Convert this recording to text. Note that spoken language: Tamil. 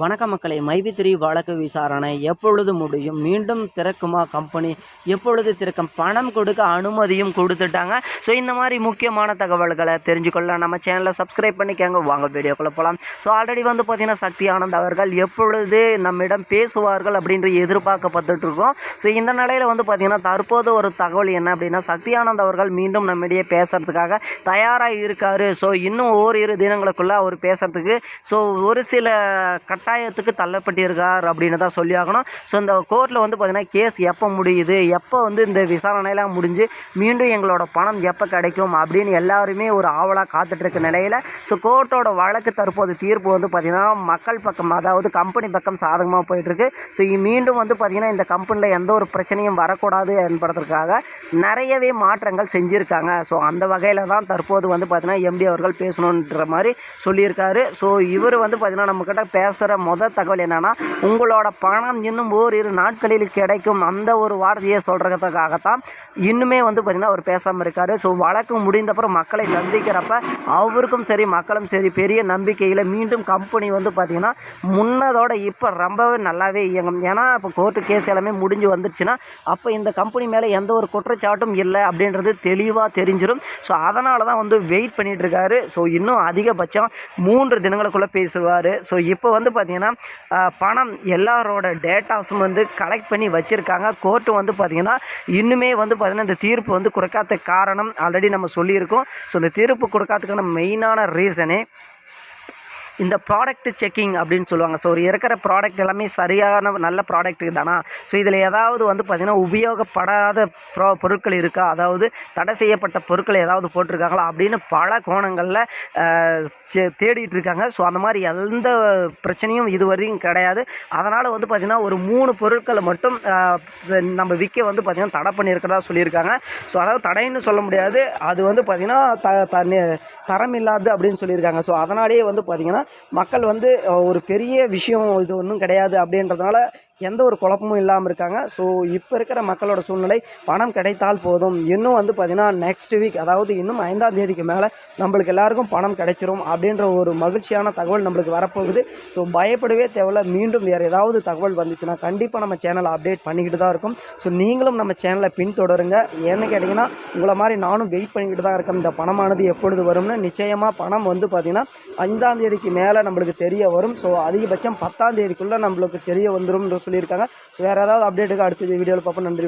வணக்க மக்களை மைவித்திரி வழக்கு விசாரணை எப்பொழுது முடியும்? மீண்டும் திறக்குமா கம்பெனி எப்பொழுது திறக்கும்? பணம் கொடுக்க அனுமதியும் கொடுத்துட்டாங்க. ஸோ இந்த மாதிரி முக்கியமான தகவல்களை தெரிஞ்சுக்கொள்ள நம்ம சேனலை சப்ஸ்கிரைப் பண்ணிக்கோங்க. வாங்க வீடியோக்குள்ளே போகலாம் ஸோ ஆல்ரெடி வந்து பார்த்திங்கன்னா சக்தி ஆனந்த் அவர்கள் எப்பொழுது நம்மிடம் பேசுவார்கள் அப்படின்ற எதிர்பார்க்கப்பட்டுருக்கோம் ஸோ இந்த நிலையில் வந்து பார்த்திங்கன்னா தற்போது ஒரு தகவல் என்ன அப்படின்னா சக்தி ஆனந்த் அவர்கள் மீண்டும் நம்மிடையே பேசுகிறதுக்காக தயாராக இருக்கார். ஸோ இன்னும் ஓரிரு தினங்களுக்குள்ள அவர் பேசுகிறதுக்கு ஸோ ஒரு சில கட்ட கட்டாயத்துக்கு தள்ளப்பட்டிருக்கார் அப்படின்னு தான் சொல்லி ஆகணும் ஸோ இந்த கோர்ட்டில் வந்து பார்த்திங்கன்னா கேஸ் எப்போ முடியுது எப்போ வந்து இந்த விசாரணையெல்லாம் முடிஞ்சு மீண்டும் எங்களோட பணம் எப்போ கிடைக்கும் அப்படின்னு எல்லாருமே ஒரு ஆவலாக காத்துட்ருக்க நிலையில் ஸோ கோர்ட்டோட வழக்கு தற்போது தீர்ப்பு வந்து பார்த்திங்கன்னா மக்கள் பக்கம் அதாவது கம்பெனி பக்கம் சாதகமாக போயிட்டுருக்கு. ஸோ மீண்டும் வந்து பார்த்திங்கன்னா இந்த கம்பெனியில் எந்த ஒரு பிரச்சனையும் வரக்கூடாது என்பதற்காக நிறையவே மாற்றங்கள் செஞ்சுருக்காங்க. ஸோ அந்த வகையில் தான் தற்போது வந்து பார்த்திங்கன்னா எம்டி அவர்கள் பேசணுன்ற மாதிரி சொல்லியிருக்காரு. ஸோ இவர் வந்து பார்த்திங்கன்னா நம்மக்கிட்ட பேசுகிற முதல் தகவல் என்னென்னா உங்களோட பணம் இன்னும் ஓரிரு நாட்களில் கிடைக்கும் அந்த ஒரு வார்த்தையை சொல்கிறதுக்காகத்தான் இன்னுமே வந்து பார்த்திங்கன்னா அவர் பேசாமல் இருக்கார். ஸோ வழக்கு முடிந்தப்புறம் மக்களை சந்திக்கிறப்ப அவருக்கும் சரி மக்களும் சரி பெரிய நம்பிக்கையில் மீண்டும் கம்பெனி வந்து பார்த்திங்கன்னா முன்னதோட இப்போ ரொம்பவே நல்லாவே இயங்கும். ஏன்னா இப்போ கோர்ட்டு கேஸ் எல்லாமே முடிஞ்சு வந்துருச்சுன்னா அப்போ இந்த கம்பெனி மேலே எந்த ஒரு குற்றச்சாட்டும் இல்லை அப்படின்றது தெளிவாக தெரிஞ்சிடும் ஸோ அதனால தான் வந்து வெயிட் பண்ணிட்டு இருக்காரு. ஸோ இன்னும் அதிகபட்சம் மூன்று தினங்களுக்குள்ளே பேசுவார். ஸோ இப்போ வந்து பார்த்திங்கன்னா பணம் எல்லாரோட டேட்டாஸும் வந்து கலெக்ட் பண்ணி வச்சுருக்காங்க. கோர்ட்டு வந்து பார்த்திங்கன்னா இன்னுமே வந்து பார்த்திங்கன்னா இந்த தீர்ப்பு வந்து கொடுக்காத காரணம் ஆல்ரெடி நம்ம சொல்லியிருக்கோம். ஸோ இந்த தீர்ப்பு கொடுக்காததுக்கான மெயினான ரீசனே இந்த ப்ராடக்ட் செக்கிங் அப்படின்னு சொல்லுவாங்க. ஸோ இருக்கிற ப்ராடக்ட் எல்லாமே சரியான நல்ல ப்ராடக்ட் தானா? ஸோ இதில் ஏதாவது வந்து பார்த்திங்கன்னா உபயோகப்படாத ப்ரோ பொருட்கள் இருக்கா? அதாவது தடை செய்யப்பட்ட பொருட்கள் ஏதாவது போட்டிருக்காங்களா? அப்படின்னு பல கோணங்களில் தேடிட்டு இருக்காங்க. ஸோ அந்த மாதிரி எந்த பிரச்சனையும் இது வரையும் கிடையாது. அதனால் வந்து பார்த்திங்கன்னா ஒரு மூணு பொருட்களை மட்டும் நம்ம விற்க வந்து பார்த்திங்கன்னா தடை பண்ணியிருக்கிறதா சொல்லியிருக்காங்க. ஸோ அதாவது தடைன்னு சொல்ல முடியாது. அது வந்து பார்த்திங்கன்னா த த- தரம் இல்லாது அப்படின்னு சொல்லியிருக்காங்க. ஸோ அதனாலேயே வந்து பார்த்திங்கன்னா மக்கள் வந்து ஒரு பெரிய விஷயம் இது ஒன்றும் கிடையாது அப்படின்றதுனால எந்த ஒரு குழப்பமும் இல்லாமல் இருக்காங்க. ஸோ இப்போ இருக்கிற மக்களோட சூழ்நிலை பணம் கிடைத்தால் போதும். இன்னும் வந்து பார்த்திங்கன்னா நெக்ஸ்ட் வீக் அதாவது இன்னும் ஐந்தாம் தேதிக்கு மேலே நம்மளுக்கு எல்லாருக்கும் பணம் கிடைச்சிரும் அப்படின்ற ஒரு மகிழ்ச்சியான தகவல் நம்மளுக்கு வரப்போகுது. ஸோ பயப்படவே தேவையில்ல. மீண்டும் வேறு ஏதாவது தகவல் வந்துச்சுன்னா கண்டிப்பாக நம்ம சேனலை அப்டேட் பண்ணிக்கிட்டு தான் இருக்கும். ஸோ நீங்களும் நம்ம சேனலை பின்தொடருங்க. ஏன்னு கேட்டிங்கன்னா உங்களை மாதிரி நானும் வெயிட் பண்ணிக்கிட்டு தான் இருக்கேன். இந்த பணமானது எப்பொழுது வரும்னு. நிச்சயமாக பணம் வந்து பார்த்திங்கன்னா ஐந்தாம் தேதிக்கு மேலே நம்மளுக்கு தெரிய வரும். ஸோ அதிகபட்சம் பத்தாம் தேதிக்குள்ளே நம்மளுக்கு தெரிய வந்துரும்னு சொல்லியிருக்காங்க. ஸோ வேறு ஏதாவது அப்டேட்டுக்கு அடுத்த வீடியோவில் பார்ப்போம். நன்றி